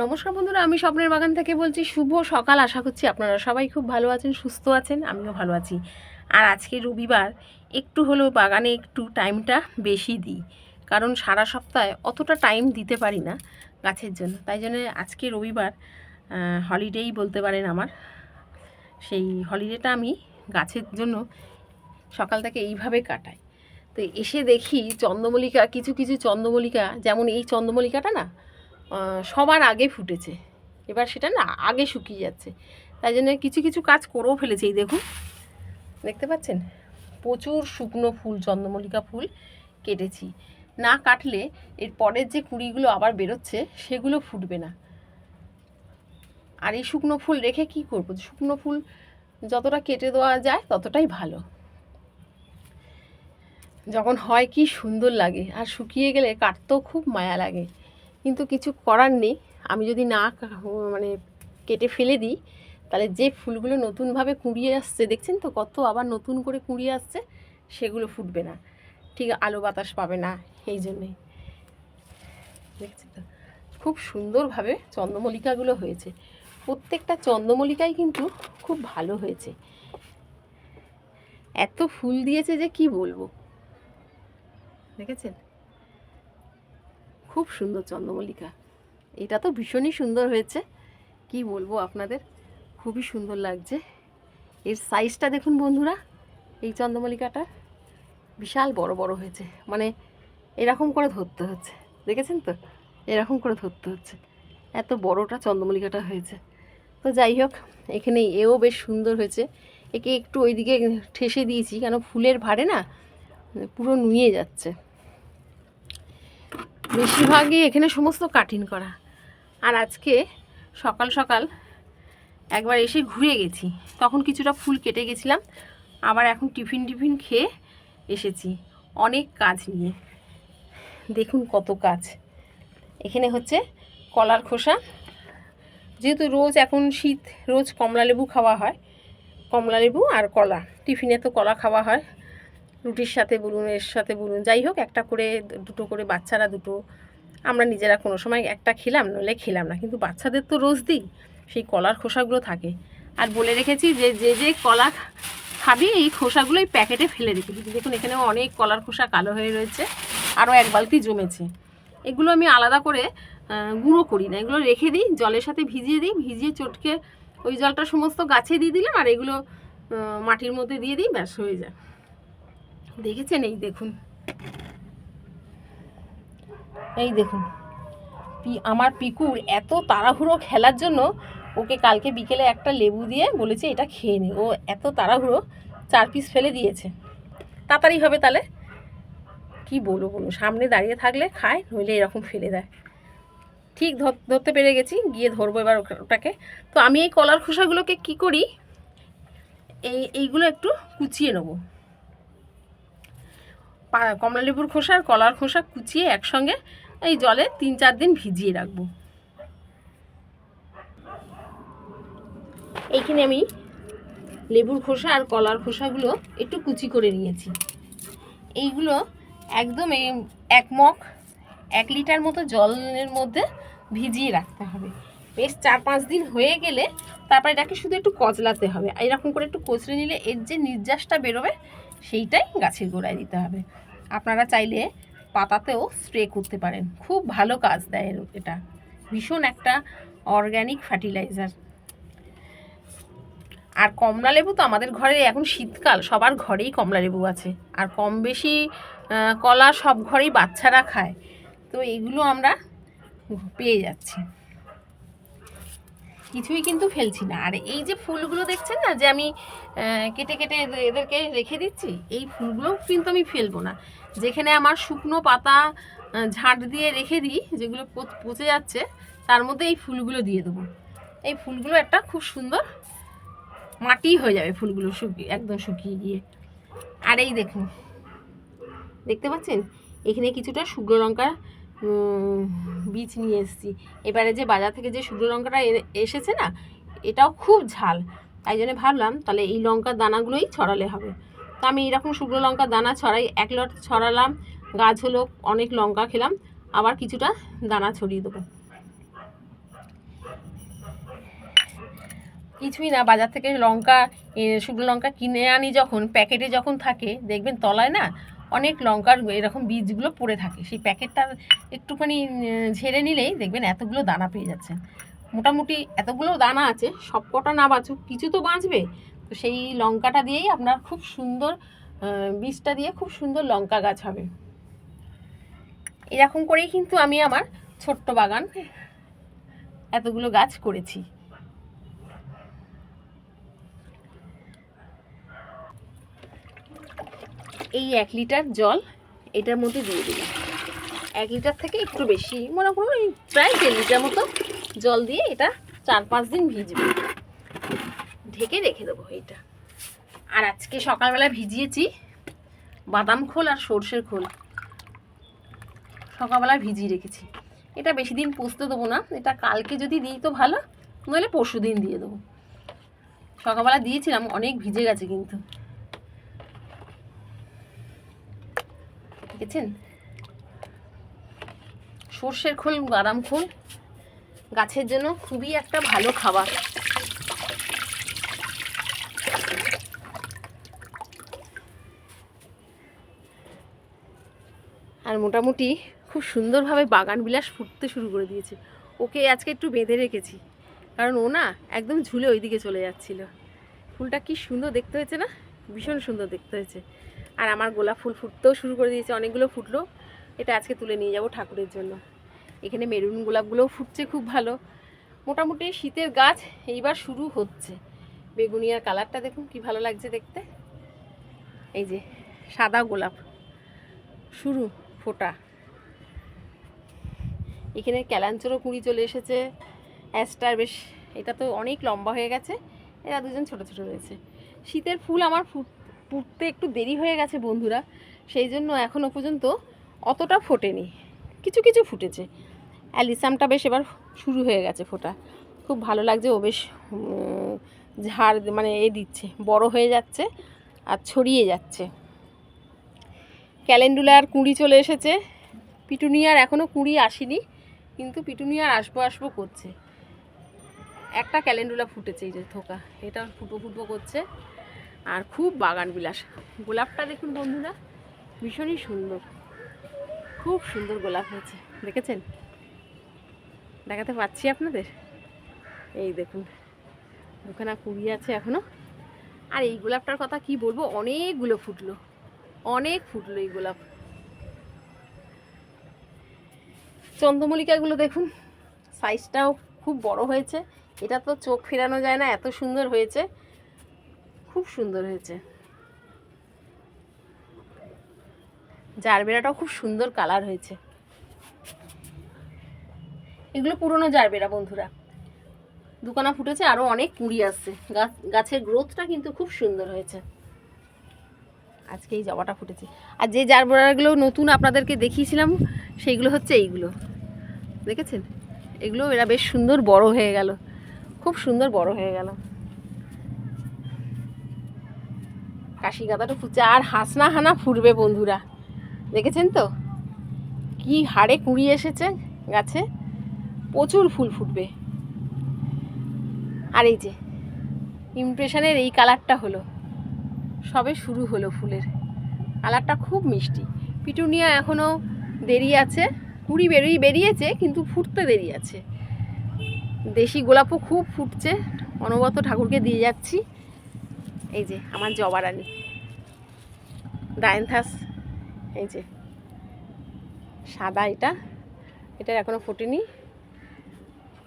নমস্কার বন্ধুরা, আমি স্বপ্নের বাগান থেকে বলছি শুভ সকাল। আশা করছি আপনারা সবাই খুব ভালো আছেন, সুস্থ আছেন, আমিও ভালো আছি। আর আজকে রবিবার, একটু হলেও বাগানে একটু টাইমটা বেশি দিই। কারণ সারা সপ্তাহে অতটা টাইম দিতে পারি না গাছের জন্য। তাই জন্য আজকে রবিবার হলিডেই বলতে পারেন আমার। সেই হলিডেটা আমি গাছের জন্য সকাল থেকে এইভাবে কাটাই। তো এসে দেখি চন্দ্রমল্লিকা, কিছু কিছু চন্দ্রমল্লিকা, যেমন এই চন্দ্রমল্লিকাটা না সবার আগে ফুটেছে। এবার সেটা না, আগে শুকিয়ে যাচ্ছে। তাই জন্য কিছু কিছু কাজ করেও ফেলেছে। এই দেখুন, দেখতে পাচ্ছেন? প্রচুর শুকনো ফুল, চন্দ্রমল্লিকা ফুল কেটেছি। না কাটলে এর পরের যে কুড়িগুলো আবার বেরোচ্ছে, সেগুলো ফুটবে না। আর এই শুকনো ফুল রেখে কি করব? শুকনো ফুল যতটা কেটে দেওয়া যায়, ততটাই ভালো। যখন হয় কি সুন্দর লাগে। আর শুকিয়ে গেলে কাটতেও খুব মায়া লাগে। কিন্তু কিছু করার নেই। আমি যদি না মানে কেটে ফেলে দিই, তাহলে যে ফুলগুলো নতুনভাবে কুঁড়িয়ে আসছে, দেখছেন তো কত আবার নতুন করে কুঁড়িয়ে আসছে, সেগুলো ফুটবে না। ঠিক আলো বাতাস পাবে না এই জন্যেই দেখছি তো? খুব সুন্দরভাবে চন্দ্রমল্লিকাগুলো হয়েছে। প্রত্যেকটা চন্দ্রমল্লিকাই কিন্তু খুব ভালো হয়েছে। এত ফুল দিয়েছে যে কি বলব? দেখেছেন? খুব সুন্দর চন্দ্রমল্লিকা। এটা তো ভীষণই সুন্দর হয়েছে। কি বলব আপনাদের? খুবই সুন্দর লাগছে। এর সাইজটা দেখুন বন্ধুরা, এই চন্দ্রমল্লিকাটা বিশাল বড় বড় হয়েছে। মানে এরকম করে ধরতে হচ্ছে। দেখেছেন তো? এরকম করে ধরতে হচ্ছে। এত বড়টা চন্দ্রমল্লিকাটা হয়েছে। তো যাই হোক, এখানে এও বেশ সুন্দর হয়েছে। একে একটু ওইদিকে ঠেসে দিয়েছি, কেন ফুলের ভারে না পুরো নুয়ে যাচ্ছে। বেশিরভাগই এখানে সমস্ত কাটিং করা। আর আজকে সকাল সকাল একবার এসে ঘুরে গেছি। তখন কিছুটা ফুল কেটে গেছিলাম, আবার এখন টিফিন টিফিন খেয়ে এসেছি। অনেক কাজ নিয়ে। দেখুন কত কাজ। এখানে হচ্ছে কলার খোসা। যেহেতু রোজ এখন শীত, রোজ কমলা লেবু খাওয়া হয় কমলা লেবু আর কলা। টিফিনে তো কলা খাওয়া হয়। রুটির সাথে বলুন, এর সাথে বলুন, যাই হোক, একটা করে দুটো করে বাচ্চারা দুটো। আমরা নিজেরা কোনো সময় একটা খেলাম, নইলে খেলাম না। কিন্তু বাচ্চাদের তো রোজ দিই, সেই কলার খোসাগুলো থাকে। আর বলে রেখেছি যে যে যে কলা খাবি, এই খোসাগুলো এই প্যাকেটে ফেলে রেখে দিচ্ছি দেখুন এখানে অনেক কলার খোসা কালো হয়ে রয়েছে, আরও এক বালতি জমেছে। এগুলো আমি আলাদা করে গুঁড়ো করি না। এগুলো রেখে দিই, জলের সাথে ভিজিয়ে দিই, ভিজিয়ে চটকে ওই জলটা সমস্ত গাছে দিয়ে দিলাম, আর এগুলো মাটির মধ্যে দিয়ে দিই, ব্যাস, হয়ে যায়। দেখেছেন? এই দেখুন। এই দেখুন। আমার পিকুর এত তাড়াহুড়ো খেলার জন্য ওকে কালকে বিকেলে একটা লেবু দিয়ে বলেছে এটা খেয়ে নে। ও এত তাড়াহুড়ো, চার পিস ফেলে দিয়েছে। তাড়াতাড়ি হবে তাহলে? কি বলব বলুন, সামনে দাঁড়িয়ে থাকলে খায়, নইলে এরকম ফেলে দেয়। ঠিক ধর- ধরতে পেরে গেছি, গিয়ে ধরবো এবার ওটাকে। তো আমি এই কলার খোসাগুলোকে কি করি? এই, এইগুলো একটু কুচিয়ে নেব। পা- কমলা লেবুর খোসা আর কলার খোসা কুচিয়ে একসঙ্গে এই জলে তিন চার দিন ভিজিয়ে রাখব। এইখানে আমি লেবুর খোসা আর কলার খোসাগুলো একটু কুচি করে নিয়েছি। এইগুলো একদম এই এক মগ, এক লিটার মতো জলের মধ্যে ভিজিয়ে রাখতে হবে। বেশ চার পাঁচ দিন হয়ে গেলে তারপর এটাকে শুধু একটু কচলাতে হবে। এরকম করে একটু কচলে নিলে এর যে নির্যাসটা বেরোবে সেইটাই গাছের গোড়ায় দিতে হবে। আপনারা চাইলে পাতাতেও স্প্রে করতে পারেন। খুব ভালো কাজ দেয় এটা। ভীষণ একটা অর্গ্যানিক ফার্টিলাইজার আর কমলা লেবু তো আমাদের ঘরে, এখন শীতকাল, সবার ঘরেই কমলা লেবু আছে। আর কম বেশি কলা সব ঘরেই বাচ্চারা খায়। তো এগুলো আমরা পেয়ে যাচ্ছি। কিছুই কিন্তু ফেলছি না। আর এই যে ফুলগুলো দেখছেন না, যে আমি কেটে কেটে এদের- এদেরকে রেখে দিচ্ছি, এই ফুলগুলো কিন্তু আমি ফেলব না। যেখানে আমার শুকনো পাতা ঝাঁট দিয়ে রেখে দিই, যেগুলো পচ- যাচ্ছে, তার মধ্যে এই ফুলগুলো দিয়ে দেবো। এই ফুলগুলো একটা খুব সুন্দর মাটি হয়ে যাবে ফুলগুলো শুকিয়ে, একদম শুকিয়ে গিয়ে। আর এই দেখুন, দেখতে পাচ্ছেন? এখানে কিছুটা শুকনো লঙ্কা বীজ নিয়ে এসেছি। এবারে যে বাজার থেকে যে শুকনো লঙ্কাটা এসেছে না, এটাও খুব ঝাল। তাই জন্য ভাবলাম, তাহলে এই লঙ্কার দানাগুলোই ছড়ালে হবে। তো আমি এরকম শুকনো লঙ্কার দানা ছড়াই, এক লট ছড়ালাম, গাছ হলো, অনেক লঙ্কা খেলাম, আবার কিছুটা দানা ছড়িয়ে দেবো। কিছুই না, বাজার থেকে লঙ্কা শুকনো লঙ্কা কিনে আনি যখন, প্যাকেটে যখন থাকে, দেখবেন তলায় না অনেক লঙ্কার এরকম বীজগুলো পড়ে থাকে। সেই প্যাকেটটা একটুখানি ঝেড়ে নিলেই দেখবেন এতগুলো দানা পেয়ে যাচ্ছেন মোটামুটি এতগুলো দানা আছে, সব কটা না বাঁচুক কিছু তো বাঁচবে। তো সেই লঙ্কাটা দিয়েই আপনার খুব সুন্দর বীজটা দিয়ে খুব সুন্দর লঙ্কা গাছ হবে। এরকম করেই কিন্তু আমি আমার ছোট্ট বাগান এতগুলো গাছ করেছি। এই এক লিটার জল এটার মধ্যে দিয়ে দিলাম। এক লিটার থেকে একটু বেশি, মনে করুন প্রায় দেড় লিটার মতো জল দিয়ে এটা চার পাঁচ দিন ভিজবে। ঢেকে রেখে দেবো এটা। আর আজকে সকালবেলা ভিজিয়েছি বাদাম খোল আর সর্ষের খোল। সকালবেলা ভিজিয়ে রেখেছি। এটা বেশি দিন পুষতে দেবো না, এটা কালকে যদি দিই তো ভালো, নইলে পরশু দিন দিয়ে দেবো। সকালবেলা দিয়েছিলাম, অনেক ভিজে গেছে কিন্তু। দেখেছেন? সর্ষের খোল বাদাম খোল, গাছের জন্য খুবই একটা ভালো খাবার। আর মোটামুটি খুব সুন্দরভাবে বাগান বিলাস ফুটতে শুরু করে দিয়েছে। ওকে আজকে একটু বেঁধে রেখেছি, কারণ ও না একদম ঝুলে ওইদিকে চলে যাচ্ছিল। ফুলটা কি সুন্দর দেখতে হয়েছে না? ভীষণ সুন্দর দেখতে হয়েছে। আর আমার গোলাপ ফুল ফুটতেও শুরু করে দিয়েছে, অনেকগুলো ফুটলো। এটা আজকে তুলে নিয়ে যাব ঠাকুরের জন্য। এখানে মেরুন গোলাপগুলোও ফুটছে খুব ভালো। মোটামুটি শীতের গাছ এইবার শুরু হচ্ছে। বেগুনিয়ার কালারটা দেখুন কি ভালো লাগছে দেখতে। এই যে, সাদা গোলাপ। শুরু, ফোটা। এখানে ক্যালাঞ্চরও কুড়ি চলে এসেছে। অ্যাস্টার, বেশ, এটা তো অনেক লম্বা হয়ে গেছে। এরা দুজন ছোট ছোট রয়েছে। শীতের ফুল আমার ফুট- ফুটতে একটু দেরি হয়ে গেছে বন্ধুরা, সেই জন্য এখনও পর্যন্ত অতটা ফোটেনি, কিছু কিছু ফুটেছে। অ্যালিসামটা বেশ এবার শুরু হয়ে গেছে ফোটা। খুব ভালো লাগছে, ও বেশ ঝাড় মানে এ দিচ্ছে, বড় হয়ে যাচ্ছে আর ছড়িয়ে যাচ্ছে। ক্যালেন্ডুলার কুঁড়ি চলে এসেছে। পিটুনিয়ার এখনও কুঁড়ি আসেনি, কিন্তু পিটুনিয়ার আসব আসব করছে। একটা ক্যালেন্ডুলা ফুটেছে এই যে থোকা, এটা ফুটো ফুটো করছে। আর খুব বাগান বিলাস। গোলাপটা দেখুন বন্ধুরা, ভীষণই সুন্দর। খুব সুন্দর গোলাপ হয়েছে, দেখেছেন? দেখাতে পাচ্ছি আপনাদের? এই দেখুন, দুখানা কুড়ি আছে এখনও। আর এই গোলাপটার কথা কি বলব, অনেকগুলো ফুটলো, অনেক ফুটলো এই গোলাপ। চন্দ্রমল্লিকাগুলো দেখুন সাইজটাও খুব বড় হয়েছে। এটা তো চোখ ফেরানো যায় না, এত সুন্দর হয়েছে। খুব সুন্দর হয়েছে। জারবেরাটাও খুব সুন্দর কালার হয়েছে। এগুলো পুরনো জারবেরা বন্ধুরা। দুখানা ফুটেছে আরও অনেক কুড়ি আসছে। গাছ গাছের গ্রোথটা কিন্তু খুব সুন্দর হয়েছে। আজকে এই জবাটা ফুটেছে। আর যে জারবেরাগুলো নতুন আপনাদেরকে দেখিয়েছিলাম, সেইগুলো হচ্ছে এইগুলো। দেখেছেন? এগুলো এরা বেশ সুন্দর বড় হয়ে গেল। খুব সুন্দর বড় হয়ে গেল। কাশি গাঁদাটা ফুটছে। আর হাসনা হানা ফুটবে বন্ধুরা। দেখেছেন তো? কি হাড়ে কুড়ি এসেছে গাছে? প্রচুর ফুল ফুটবে। আর এই যে ইমপ্রেশনের এই কালারটা হলো। সবে শুরু হলো ফুলের। কালারটা খুব মিষ্টি। পিটুনিয়া এখনও দেরি আছে। কুড়ি বেরিয়ে বেরিয়েছে, কিন্তু ফুটতে দেরি আছে। দেশি গোলাপও খুব ফুটছে। অনবত ঠাকুরকে দিয়ে যাচ্ছি। এই যে, আমার জবা রানী ডায়নথাস এই যে। সাদা এটা এটা এখনও ফোটেনি।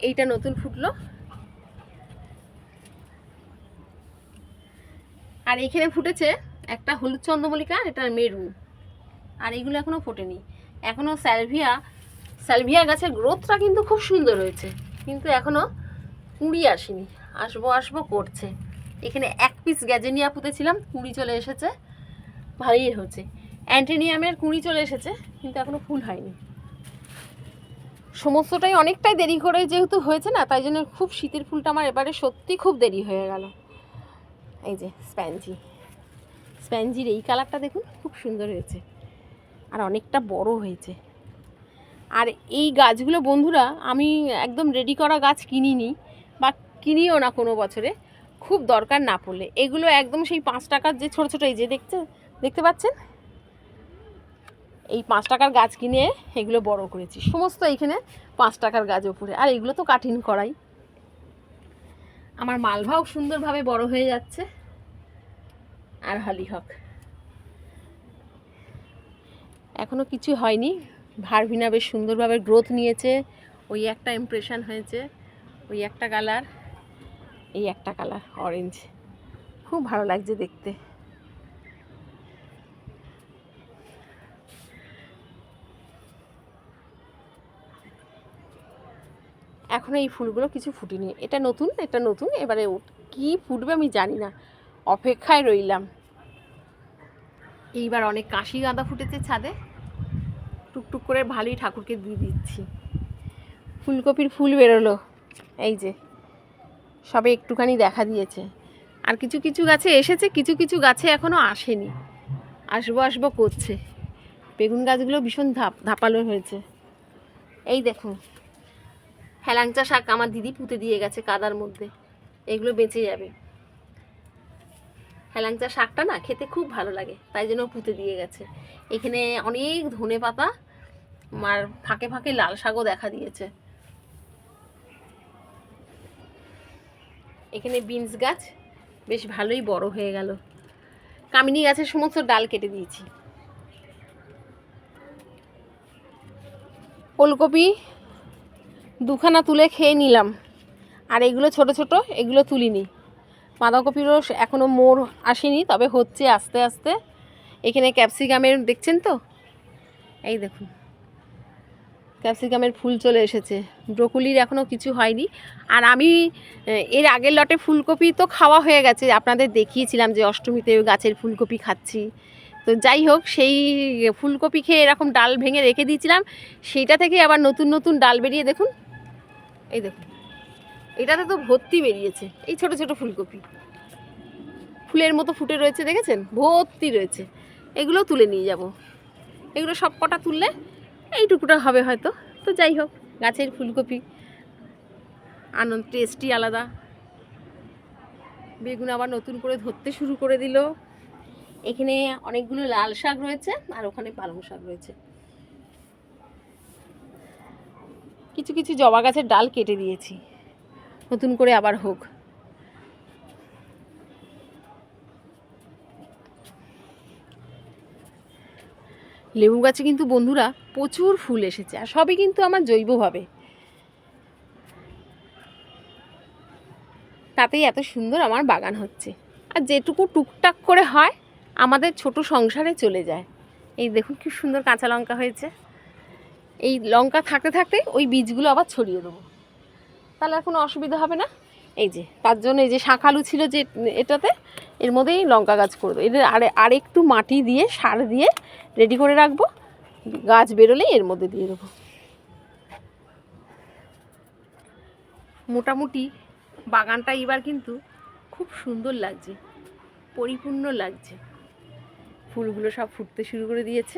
এইটা নতুন ফুটলো। আর এইখানে ফুটেছে একটা হলুদ চন্দ্রমল্লিকা এটা মেরুন আর এইগুলো এখনও ফোটেনি। এখনও স্যালভিয়া স্যালভিয়া গাছের গ্রোথটা কিন্তু খুব সুন্দর হয়েছে। কিন্তু এখনও কুঁড়ি আসেনি। আসব আসব, করছে। এখানে এক পিস গ্যাজেনিয়া পুঁতেছিলাম কুঁড়ি চলে এসেছে ভালোই হচ্ছে। অ্যান্টেনিয়ামের কুঁড়ি চলে এসেছে, কিন্তু এখনও ফুল হয়নি। সমস্তটাই অনেকটাই দেরি করে যেহেতু হয়েছে না, তাই জন্য খুব শীতের ফুলটা আমার এবারে সত্যি খুব দেরি হয়ে গেল। এই যে স্প্যানজি স্প্যানজির এই কালারটা দেখুন, খুব সুন্দর হয়েছে। আর অনেকটা বড় হয়েছে। আর এই গাছগুলো বন্ধুরা, আমি একদম রেডি করা গাছ কিনিনি, বা কিনিও না কোনো বছরে। খুব দরকার না পড়লে। এগুলো একদম সেই পাঁচ টাকার যে ছোট ছোট এই যে দেখতে দেখতে পাচ্ছেন? এই পাঁচ টাকার গাছ কিনে এগুলো বড় করেছি। সমস্ত এইখানে পাঁচ টাকার গাছ ওপরে আর এগুলো তো কাঠিন করাই। আমার মালভাও সুন্দরভাবে বড় হয়ে যাচ্ছে। আর হলিহক এখনও কিছু হয়নি। ভারভিনা বেশ সুন্দরভাবে গ্রোথ নিয়েছে। ওই একটা ইমপ্রেশন হয়েছে। ওই একটা কালার এই একটা কালার অরেঞ্জ খুব ভালো লাগছে দেখতে। এখন এই ফুলগুলো কিছু ফুটেনি। এটা নতুন? এটা নতুন? এবারে কি ফুটবে আমি জানি না। অপেক্ষায় রইলাম। এইবার অনেক কাশি গাঁদা ফুটেছে ছাদে। টুকটুক করে ভালোই ঠাকুরকে দিয়ে দিচ্ছি। ফুলকপির ফুল বেরোলো। এই যে। সবে একটুখানি দেখা দিয়েছে। আর কিছু কিছু গাছে এসেছে, কিছু কিছু গাছে এখনও আসেনি। আসব আসব করছে। বেগুন গাছগুলো ভীষণ ধাপ ধাপালো হয়েছে। এই দেখুন, হেলাংচা শাক আমার দিদি পুঁতে দিয়ে গেছে কাদার মধ্যে। এগুলো বেঁচে যাবে। হেলাংচা শাকটা না খেতে খুব ভালো লাগে, তাই জন্য পুঁতে দিয়ে গেছে। এখানে অনেক ধনে পাতা আর ফাঁকে ফাঁকে লাল শাকও দেখা দিয়েছে। এখানে বিনস গাছ বেশ ভালোই বড় হয়ে গেল। কামিনী গাছের সমস্ত ডাল কেটে দিয়েছি। ওলকপি দুখানা তুলে খেয়ে নিলাম। আর এগুলো ছোট ছোট, এগুলো তুলিনি। বাঁধাকপিরও এখনও মোড় আসেনি, তবে হচ্ছে আস্তে আস্তে। এখানে ক্যাপসিকামের, দেখছেন তো? এই দেখুন। ক্যাপসিকামের ফুল চলে এসেছে। ব্রোকলির এখনও কিছু হয়নি। আর আমি এর আগের লটে ফুলকপি তো খাওয়া হয়ে গেছে। আপনাদের দেখিয়েছিলাম যে অষ্টমীতে গাছের ফুলকপি খাচ্ছি। তো যাই হোক, সেই ফুলকপি খেয়ে এরকম ডাল ভেঙে রেখে দিয়েছিলাম। সেইটা থেকে আবার নতুন নতুন ডাল বেরিয়ে দেখুন। এই দেখুন। এটাতে তো ভর্তি বেরিয়েছে। এই ছোট ছোট ফুলকপি। ফুলের মতো ফুটে রয়েছে, দেখেছেন? ভর্তি রয়েছে। এগুলো তুলে নিয়ে যাব। এগুলো সব কটা তুললে এইটুকুটা হবে হয়তো। তো যাই হোক, গাছের ফুলকপি। আনন্দ, টেস্টই আলাদা। বেগুন আবার নতুন করে ধরতে শুরু করে দিল। এখানে অনেকগুলো লাল শাক রয়েছে আর ওখানে পালং শাক রয়েছে। কিছু কিছু জবা গাছের ডাল কেটে দিয়েছি। নতুন করে আবার হোক। লেবু গাছে কিন্তু বন্ধুরা প্রচুর ফুল এসেছে, আর সবই কিন্তু আমার জৈবভাবে। তাতেই এত সুন্দর আমার বাগান হচ্ছে। আর যেটুকু টুকটাক করে হয়, আমাদের ছোট সংসারে চলে যায়। এই দেখুন কি সুন্দর কাঁচা লঙ্কা হয়েছে। এই লঙ্কা থাকতে থাকতে ওই বীজগুলো আবার ছড়িয়ে দেবো। তাহলে আর কোনো অসুবিধা হবে না। এই যে, তার জন্য এই যে শাঁখালু ছিল যে এটাতে, এর মধ্যেই লঙ্কা গাছ করব এদের আরে আর একটু মাটি দিয়ে, সার দিয়ে রেডি করে রাখব। গাছ বেরোলেই এর মধ্যে দিয়ে দেবো। মোটামুটি বাগানটা এবার কিন্তু খুব সুন্দর লাগছে, পরিপূর্ণ লাগছে। ফুলগুলো সব ফুটতে শুরু করে দিয়েছে।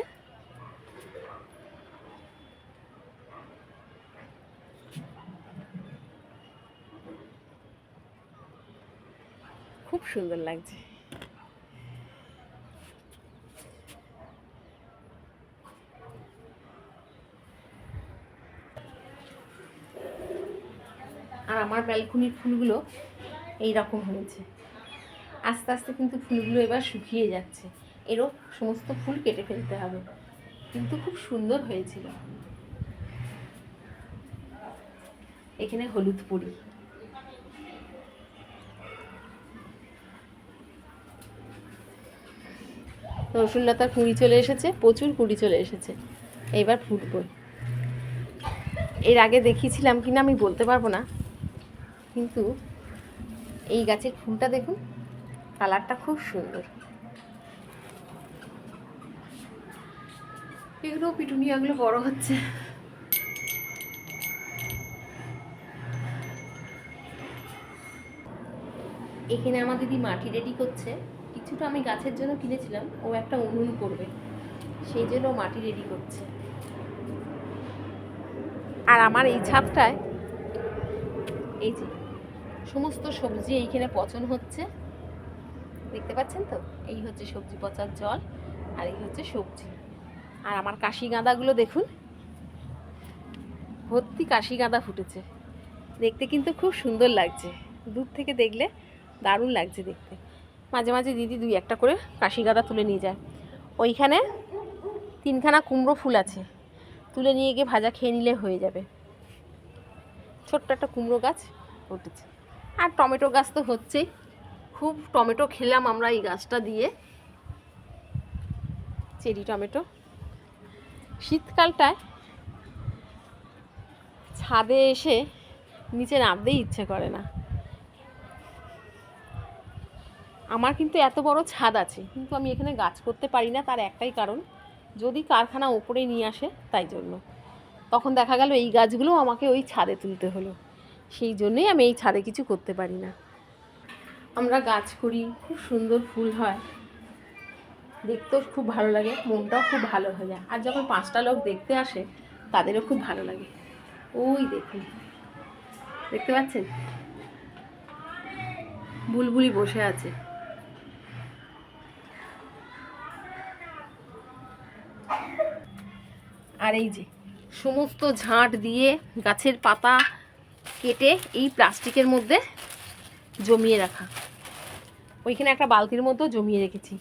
সুন্দর লাগছে। আর আমার ব্যালকনির ফুলগুলো এই রকম হয়েছে। আস্তে আস্তে কিন্তু ফুলগুলো এবার শুকিয়ে যাচ্ছে। এরও সমস্ত ফুল কেটে ফেলতে হবে। কিন্তু খুব সুন্দর হয়েছিল। এখানে হলুদ পরি। রসুন লতার কুড়ি চলে এসেছে, প্রচুর কুড়ি চলে এসেছে। এইবার ফুটবো এর আগে দেখিয়েছিলাম কিনা আমি বলতে পারব না। কিন্তু এই গাছের ফুলটা দেখুন, কালারটা খুব সুন্দর। এগুলো পিটুনিয়াগুলো বড় হচ্ছে। এখানে আমার দিদি মাটি রেডি করছে। কিছুটা আমি গাছের জন্য কিনেছিলাম, ও একটা উনুন করবে। সেই জন্য মাটি রেডি করছে। আর আমার এই ছাদটায় এই যে সমস্ত সবজি এইখানে পচন হচ্ছে। দেখতে পাচ্ছেন তো? এই হচ্ছে সবজি পচার জল, আর এই হচ্ছে সবজি। আর আমার কাশি গাঁদাগুলো দেখুন। ভর্তি কাশি গাঁদা ফুটেছে। দেখতে কিন্তু খুব সুন্দর লাগছে। দূর থেকে দেখলে দারুণ লাগছে দেখতে। মাঝে মাঝে দিদি দুই একটা করে কাশি গাঁদা তুলে নিয়ে যায়। ওইখানে তিনখানা কুমড়ো ফুল আছে, তুলে নিয়ে গিয়ে ভাজা খেয়ে নিলে হয়ে যাবে। ছোট্ট একটা কুমড়ো গাছ উঠেছে। আর টমেটো গাছ তো হচ্ছেই। খুব টমেটো খেলাম আমরা এই গাছটা দিয়ে। Cherry tomato. শীতকালটায় ছাদে এসে নিচে নামতেই ইচ্ছে করে না। আমার কিন্তু এত বড় ছাদ আছে, কিন্তু আমি এখানে গাছ করতে পারি না তার একটাই কারণ, যদি কারখানা ওপরে নিয়ে আসে তাই জন্য। তখন দেখা গেল এই গাছগুলো আমাকে ওই ছাদে তুলতে হলো, সেই জন্যই আমি এই ছাদে কিছু করতে পারি না। আমরা গাছ করি, খুব সুন্দর ফুল হয়, দেখতেও খুব ভালো লাগে, মনটাও খুব ভালো হয়ে যায়, আর যখন পাঁচটা লোক দেখতে আসে, তাদেরও খুব ভালো লাগে। ওই দেখুন, দেখতে পাচ্ছেন? বুলবুলি বসে আছে। আর এই যে সমস্ত ঝাঁট দিয়ে গাছের পাতা কেটে এই প্লাস্টিকের মধ্যে জমিয়ে রাখা। ওইখানে একটা বালতির মধ্যেও জমিয়ে রেখেছি।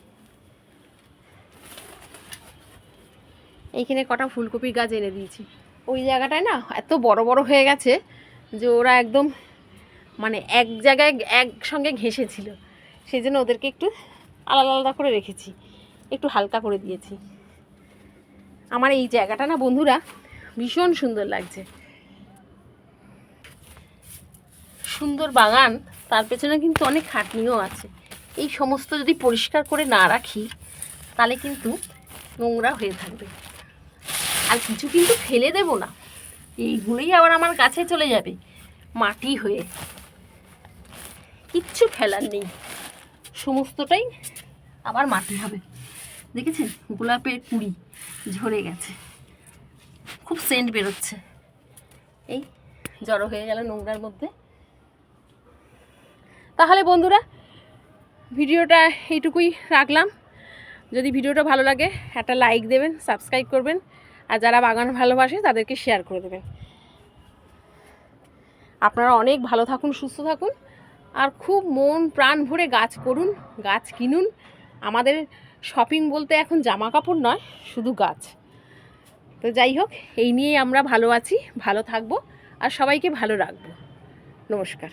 এইখানে কটা ফুলকপির গাছ এনে দিয়েছি। ওই জায়গাটায় না এত বড় বড় হয়ে গেছে যে ওরা একদম মানে এক জায়গায় একসঙ্গে ঘেঁষেছিল। সেই জন্য ওদেরকে একটু আলাদা আলাদা করে রেখেছি। একটু হালকা করে দিয়েছি। আমার এই জায়গাটা না, বন্ধুরা, ভীষণ সুন্দর লাগছে। সুন্দর বাগান, তার পেছনে কিন্তু অনেক খাটনিও আছে। এই সমস্ত যদি পরিষ্কার করে না রাখি, তাহলে কিন্তু নোংরা হয়ে থাকবে। আর কিছু কিন্তু ফেলে দেব না। এইগুলোই আবার আমার কাছে চলে যাবে, মাটি হয়ে। কিচ্ছু ফেলার নেই। সমস্তটাই আবার মাটি হবে। দেখেছেন? গোলাপের কুড়ি ঝরে গেছে। খুব সেন্ট বেরোচ্ছে। এই জড়ো হয়ে গেল নোংরার মধ্যে। তাহলে বন্ধুরা, ভিডিওটা এইটুকুই রাখলাম। যদি ভিডিওটা ভালো লাগে, একটা লাইক দেবেন সাবস্ক্রাইব করবেন। আর যারা বাগান ভালোবাসে, তাদেরকে শেয়ার করে দেবেন। আপনারা অনেক ভালো থাকুন, সুস্থ থাকুন। আর খুব মন প্রাণ ভরে গাছ করুন, গাছ কিনুন। আমাদের শপিং বলতে এখন জামা কাপড় নয়, শুধু গাছ। তো যাই হোক, এই নিয়েই আমরা ভালো আছি, ভালো থাকব, আর সবাইকে ভালো রাখব। নমস্কার।